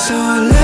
so late.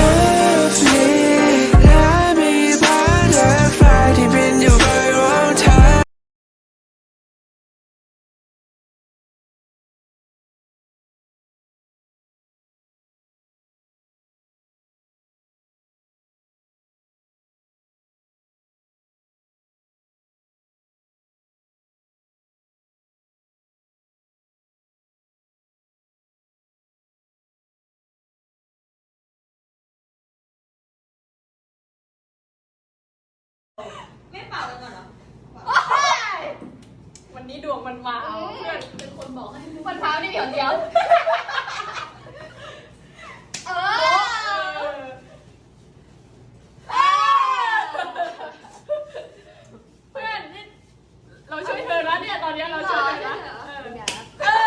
ไม่เป่ากันก่อนเหรอวันนี้ดวงมันมาเอาเพื่อนเป็นคนบอกให้วันเท้านี่เดี๋ยวเดี๋ยวเออเพื่อนนี่เราช่วยเธอนะเนี่ยตอนนี้เราช่วยเธอนะเออ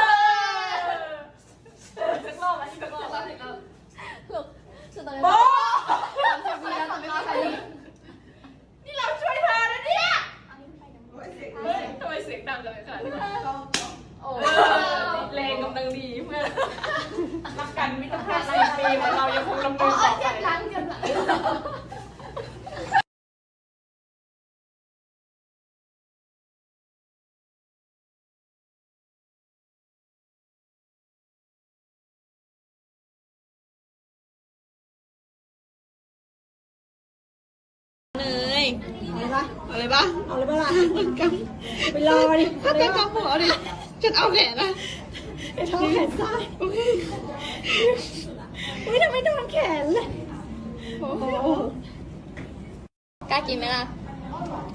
เออสักรอบนะอีกสักรอบนะ คือตอนนี้ โอ้ สามสิบวิแล้วแต่ไม่มีใครรีบ นี่เราช่วยเธอนะเนี่ยเฮ้ยทำไมเสียงดังจังเลยขนาดนี้ โอ้ เออแรงกำลังดีเพื่อนรักกันมิตรภาพสิบปีของเรายังคงดำเนินต่อไปเลยเอาเลยปะเอาเลยปะล่ะกำไปรอดิถ้าเป็นกำหัวดิฉันเอาแขนนะไอ้ท้องแขนซ้ายโอเค อุ้ยทำไมโดนแขนเลยโอ้โหกล้ากินไหมล่ะ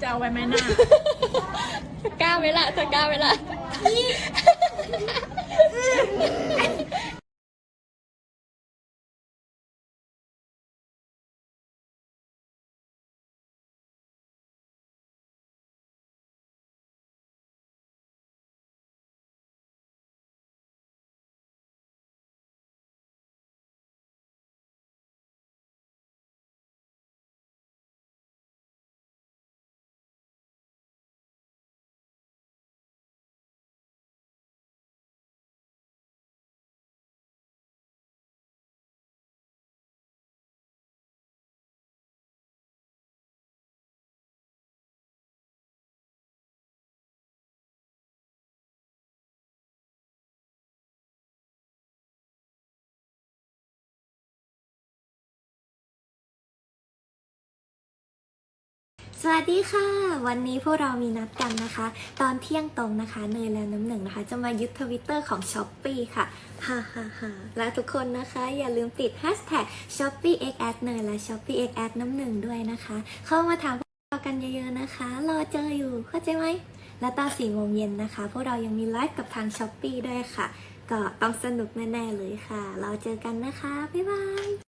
จะเอาไว้ไหมหน้ากล้าไหมล่ะเธอกล้าไหมล่ะ สวัสดีค่ะ วันนี้พวกเรามีนัดกันนะคะ ตอนเที่ยงตรงนะคะเนยและน้ำหนึ่งนะคะ จะมายึดทวิตเตอร์ของ s h อ p e e ค่ะฮ่าฮ่าฮ่าและทุกคนนะคะอย่าลืมติด hashtag s h o p e e x a d เนยและ s h o p e e x a d น้ำหนึ่งด้วยนะคะ เข้ามาถามพวกเรากันเยอะๆนะคะ รอเจออยู่เข้าใจไหมและตอนสี่โมงเย็นนะคะ พวกเรายังมีไลฟ์กับทาง s h อ p e e ด้วยค่ะ ก็ต้องสนุกแน่ๆเลยค่ะ เราเจอกันนะคะ บ๊ายบาย